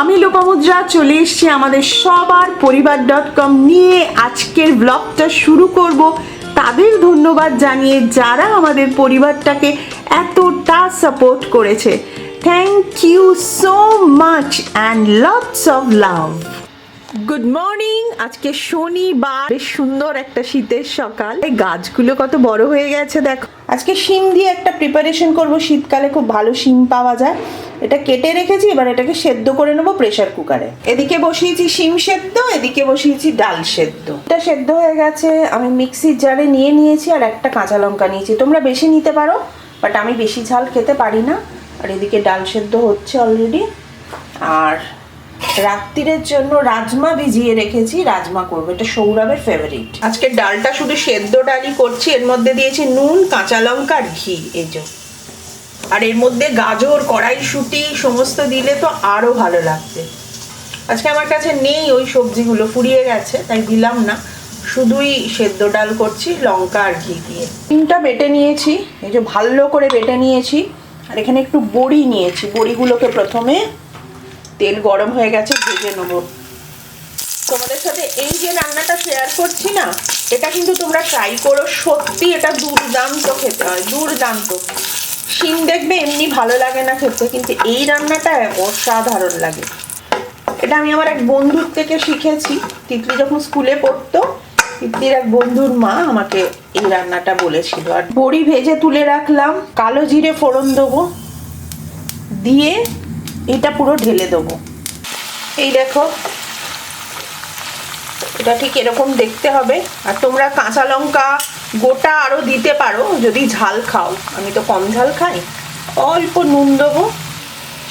আমি লোপামুদ্রা চলে এসেছি আমাদের সবার পরিবার ডট কম নিয়ে। আজকের ব্লগটা শুরু করব। তাদের ধন্যবাদ জানিয়ে যারা আমাদের পরিবারটাকে এতটা সাপোর্ট করেছে। Thank you so much and lots of love good morning আজকে শনিবার। বেশ সুন্দর একটা শীতের সকাল। গাছগুলো কত বড় হয়ে গেছে, দেখো। আজকে শিম দিয়ে একটা প্রিপারেশন করব। শীতকালে খুব ভালো শিম পাওয়া যায়। এটা কেটে রেখেছি, এবার এটাকে সেদ্ধ করে নেব প্রেশার কুকারে এদিকে বসিয়েছি শিম সেদ্ধ, এদিকে বসিয়েছি ডাল সেদ্ধ। এটা সেদ্ধ হয়ে গেছে, আমি মিক্সির জারে নিয়ে নিয়েছি আর একটা কাঁচা লঙ্কা নিয়েছি। তোমরা বেশি নিতে পারো বাট আমি বেশি ঝাল খেতে পারি না। আর এদিকে ডাল সেদ্ধ হচ্ছে অলরেডি আর রাত্রিরের জন্য রাজমা ভিজিয়ে রেখেছি, রাজমা করব। এটা সৌরভের ফেভারিট আজকে ডালটা শুধু সেদ্ধ ডালই করছি, এর মধ্যে দিয়েছি নুন, কাঁচা লঙ্কা আর ঘি, এই যে। আর এর মধ্যে গাজর কড়াইশুঁটি সমস্ত দিলে তো আরও ভালো লাগবে। আজকে আমার কাছে নেই ওই সবজিগুলো, ফুরিয়ে গেছে, তাই দিলাম না। শুধুই সেদ্ধ ডাল করছি, লঙ্কা আর ঘি দিয়ে। তিনটা বেটে নিয়েছি, এই যে ভালো করে বেটে নিয়েছি। আর এখানে একটু বড়ি নিয়েছি, বড়িগুলোকে প্রথমে তেল গরম হয়ে গেছে, ভেজে নেব। তোমাদের সাথে এই যে রান্নাটা শেয়ার করছি না, এটা কিন্তু তোমরা ট্রাই করো, সত্যি এটা দুর্দান্ত খেতে হয়, দুর্দান্ত। শিম দেখবে এমনি ভালো লাগে না খেতে, কিন্তু এই রান্নাটা অসাধারণ লাগে। এটা আমি আমার এক বন্ধুর থেকে শিখেছি, তিতলি যখন স্কুলে পড়তো, তিতলির এক বন্ধুর মা আমাকে এই রান্নাটা বলেছিল। আর বড়ি ভেজে তুলে রাখলাম, কালো জিরে ফোড়ন দেবো, দিয়ে এটা পুরো ঢেলে দেবো। এই দেখো। এটা ঠিক এরকম দেখতে হবে। আর তোমরা কাঁচা লঙ্কা গোটা আরও দিতে পারো, যদি ঝাল খাও। আমি তো কম ঝাল খাই। অল্প নুন দেবো।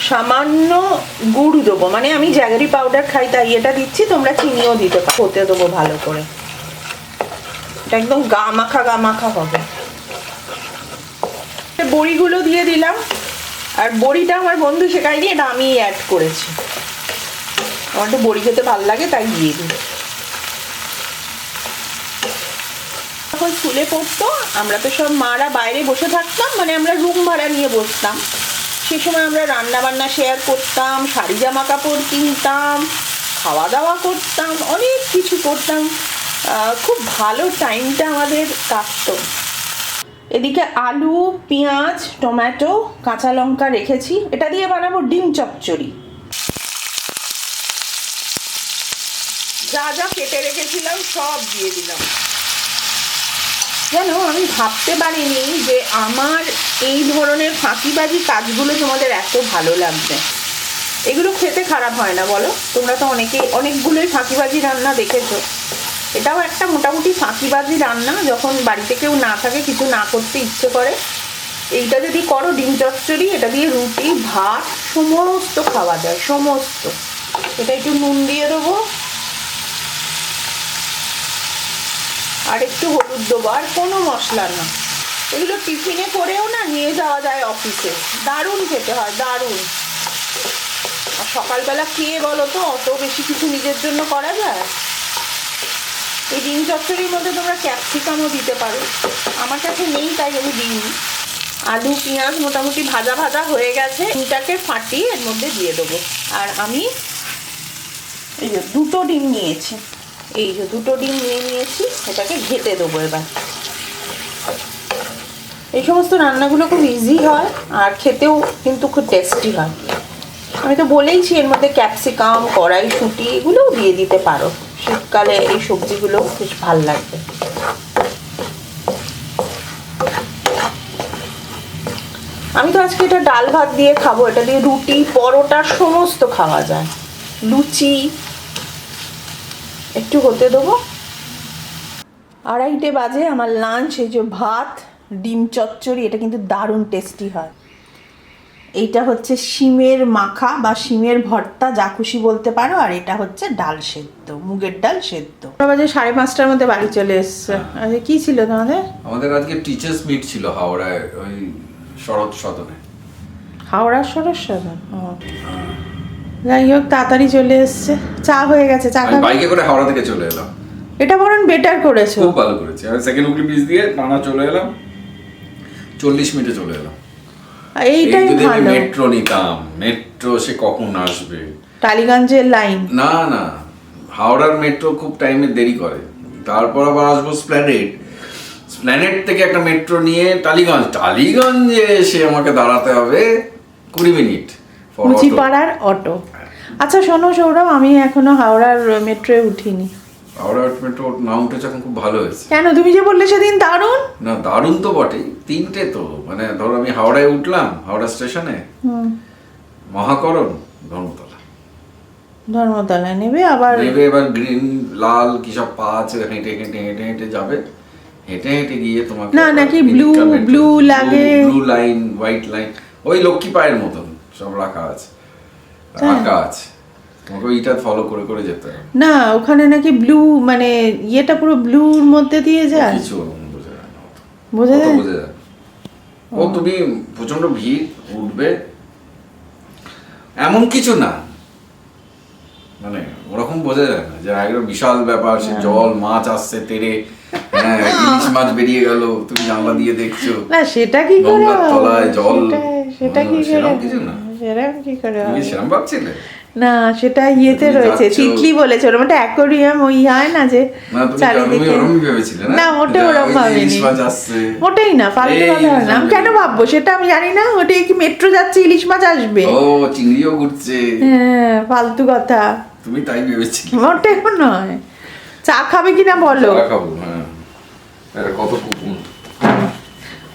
সামান্য গুড় দেবো। মানে আমি জ্যাগারি পাউডার খাই, তাই এটা দিচ্ছি। তোমরা চিনিও দিতে পারো। হতে দেবো ভালো করে। এটা একদম গা মাখা গা মাখা হবে। বড়িগুলো দিয়ে দিলাম। আর বড়িটা আমার বন্ধু শেখায়নি, এটা আমি অ্যাড করেছি। আমার তো বড়ি খেতে ভালো লাগে, তাই দিয়ে দিই। যখন স্কুলে পড়তো, আমরা তো সব মারা বাইরে বসে থাকতাম মানে আমরা রুম ভাড়া নিয়ে বসতাম। সেই সময় আমরা রান্না বান্না শেয়ার করতাম, শাড়ি জামা কাপড় কিনতাম খাওয়া দাওয়া করতাম, অনেক কিছু করতাম। খুব ভালো টাইমটা আমাদের কাটতো। এদিকে আলু, পেঁয়াজ, টমেটো, কাঁচা লঙ্কা রেখেছি। এটা দিয়ে বানাবো ডিম চচ্চড়ি। যা যা কেটে রেখেছিলাম, সব দিয়ে দিলাম। জানো, আমি ভাবতে পারিনি যে আমার এই ধরনের ফাঁকিবাজি কাজগুলো তোমাদের এত ভালো লাগবে এগুলো খেতে খারাপ হয় না, বলো? তোমরা তো অনেকে অনেকগুলোই ফাঁকিবাজি রান্না দেখেছ। এটাও একটা মোটামুটি ফাঁকিবাজি রান্না, যখন বাড়িতে কেউ না থাকে, কিছু না করতে ইচ্ছে করে। এইটা যদি করো, ডিম চচ্চড়ি, এটা দিয়ে রুটি, ভাত, সমস্ত খাওয়া যায়, সমস্ত। এটা একটু নুন দিয়ে দেবো। আর একটু হলুদ দেবো, আর কোনো মশলা না। এগুলো টিফিনে করেও না নিয়ে যাওয়া যায় অফিসে। দারুণ খেতে হয়, দারুণ। আর সকালবেলা খেয়ে বলো তো, অত বেশি কিছু নিজের জন্য করা যায়? এই ডিম চচ্চড়ির মধ্যে তোমরা ক্যাপসিকামও দিতে পারো। আমার কাছে নেই, তাই আমি দিইনি। আলু, পেঁয়াজ মোটামুটি ভাজা ভাজা হয়ে গেছে। ডিমটাকে ফাটিয়ে এর মধ্যে দিয়ে দেবো। আর আমি এই যে দুটো ডিম নিয়েছি। এই যে দুটো ডিম নিয়ে নিয়েছি এটাকে ঘেটে দেবো এবার। এই সমস্ত রান্নাগুলো খুব ইজি হয়, আর খেতেও কিন্তু খুব টেস্টি হয়। আমি তো বলেইছি এর মধ্যে ক্যাপসিকাম, কড়াইশুঁটি এগুলোও দিয়ে দিতে পারো। শীতকালে এই সবজিগুলো বেশ ভালো লাগবে। আমি তো আজকে এটা ডাল ভাত দিয়ে খাব, এটা দিয়ে রুটি, পরোটা, সমস্ত খাওয়া যায়। লুচি একটু হতে দেবো। আড়াইটে বাজে, আমার লাঞ্চ এই যে ভাত, ডিম চচ্চড়ি, এটা কিন্তু দারুণ টেস্টি হয়। এইটা হচ্ছে শিমের মাখা বা শিমের ভর্তা যা খুশি বলতে পারো আর এটা হচ্ছে ডাল সেদ্ধ মুগের ডাল সেদ্ধ। বাজে সাড়ে পাঁচটার মধ্যে বাড়ি চলে এসছে। আচ্ছা কি ছিল তোমাদের? আমাদের আজকে টিচার্স মিট ছিল হাওড়ায় ওই শরৎ সদনে। হাওড়া সরস সদন? যাই হোক তাড়াতাড়ি চলে এসছে। চা হয়ে গেছে চা খাবে? বাইকে করে হাওড়া থেকে চলে এলাম। এটা বরং বেটার করেছ। খুব ভালো করেছি। আমি সেকেন্ড উইকলি ব্রিজ দিয়ে টানা চলে এলাম। চল্লিশ মিনিটে চলে এলাম। এইটাই ভালো। মেট্রো নিতাম মেট্রো সে কখন আসবে? টালিগঞ্জের লাইন না না হাওড়ার মেট্রো খুব টাইমে দেরি করে। তারপর আবার আসব স্প্ল্যানেড স্প্ল্যানেড থেকে একটা মেট্রো নিয়ে টালিগঞ্জ। টালিগঞ্জে এসে আমাকে দাঁড়াতে হবে কুড়ি মিনিট। মুচিপাড়ার অটো আচ্ছা শোনো সৌরভ আমি এখনও হাওড়ার মেট্রোয় উঠিনি। হাওড়ার মেট্রো না উঠেছে এখন খুব ভালো হয়েছে। কেন? তুমি যে বললে সেদিন দারুণ। না দারুণ তো বটেই। তিনটে তো। মানে ধরো আমি হাওড়ায় উঠলাম হাওড়া স্টেশনে। মহাকরণ ধর্মতলা। ধর্মতলায় নেবে আবার নেবে এবার গ্রিন লাল কি সব পা আছে হেঁটে হেঁটে হেঁটে হেঁটে যাবে। হেঁটে হেঁটে গিয়ে তোমাকে না, নাকি blue- blue লাগে। ব্লু লাইন হোয়াইট লাইন ওই লক্ষ্মী পায়ের মতন সব রাখা আছে। হ্যাঁ। আঁকা আছে। ওইটা ফলো করে করে যেতে না ওখানে নাকি ব্লু মানে ইয়েটা পুরো ব্লুর মধ্যে দিয়ে যায়? কিছু বোঝা যায় না বোঝা যায়? বোঝা যায়। ও তুমি প্রচণ্ড ভিড় উঠবে। এমন কিছু না। মানে ওরকম বোঝা যায় না যে একদম বিশাল ব্যাপার সে হ্যাঁ। জল মাছ আসছে তেরে হ্যাঁ ইলিশ মাছ বেরিয়ে গেল তুমি জানলা দিয়ে দেখছ। না সেটা কি করে তলায় জল। সেটা- কি করে? সেরকম কিছু না। সেরকম কি করে সেরকম ভাবছিলে না সেটা ইয়েতে রয়েছে তিতলি বলেছে ওরকম একটা অ্যাকোরিয়াম ওই হয় না যে ভেবেছিলে না? ওটা ওরকম ভাবিনি। মাছ না ফালতু কথা হয় না। আমি কেন ভাববো? সেটা আমি জানি না ওটাই কি মেট্রো যাচ্ছে ইলিশ মাছ আসবে? ও চিংড়িও ঘুরছে। হ্যাঁ ফালতু কথা। তুমি তাই ভেবেছিলে। মোটেও নয়। চা খাবে কিনা বলো? চা খাব হ্যাঁ। কত কুপন?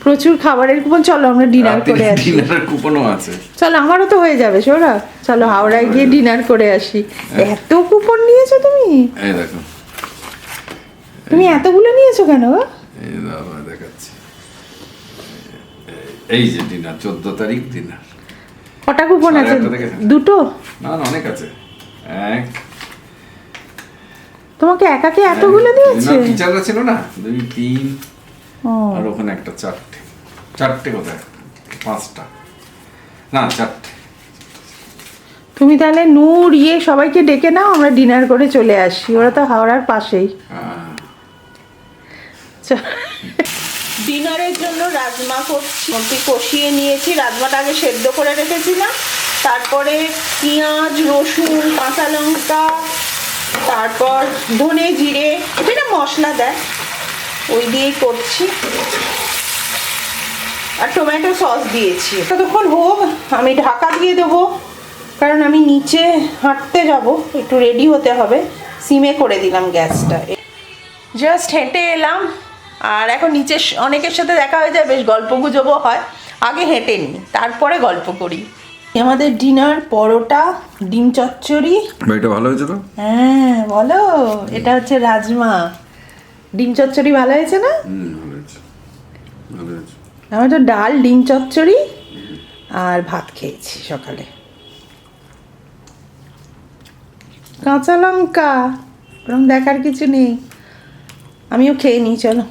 প্রচুর খাবারের কুপন চলো আমরা ডিনার করে আসি। ডিনারের কুপনও আছে। চলো আমারও তো হয়ে যাবে সৌরভ চলো হাওড়ায় গিয়ে ডিনার করে আসি। হ্যাঁ। এত কুপন নিয়েছো তুমি? এই দেখো। তুমি এতগুলো নিয়েছো কেন এই দাঁড়া দেখাচ্ছি। এই যে ডিনার চোদ্দ তারিখ ডিনার কটা কুপন আছে? দুটো? না না অনেক আছে। এক। তোমাকে একাকে এতগুলো দিয়েছে? টিচাররা ছিল না? দুই তিন আর ওখানে একটা চারটে। চারটে কোথায় পাঁচটা। না চারটে। তুমি তাহলে নূর ইয়ে সবাইকে ডেকে নাও আমরা ডিনার করে চলে আসি। ওরা তো হাওড়ার পাশেই। হ্যাঁ। ডিনারের জন্য রাজমা করছি। কষিয়ে নিয়েছি। রাজমাটা আগে সেদ্ধ করে রেখেছিলাম। তারপরে পেঁয়াজ রসুন কাঁচা লঙ্কা তারপর ধনে জিরে। এটা মশলা দেয়। ওই দিয়েই করছি। আর টমেটো সস দিয়েছি। ততক্ষণ হোক আমি ঢাকা দিয়ে দেবো কারণ আমি নিচে হাঁটতে যাব একটু রেডি হতে হবে। সিমে করে দিলাম গ্যাসটা। জাস্ট হেঁটে এলাম আর এখন নিচে অনেকের সাথে দেখা হয়ে যায় বেশ গল্প গুজবও হয়। আগে হেঁটে নিই তারপরে গল্প করি। আমাদের ডিনার পরোটা ডিম চচ্চড়ি। এটা ভালো হয়েছে তো? হ্যাঁ বলো এটা হচ্ছে রাজমা। ডিম চচ্চড়ি ভালো হয়েছে না? আমি তো ডাল ডিম চচ্চড়ি আর ভাত খেয়েছি সকালে। কাঁচা লঙ্কা ওরকম দেখার কিছু নেই। আমিও খেয়ে নিই চলো।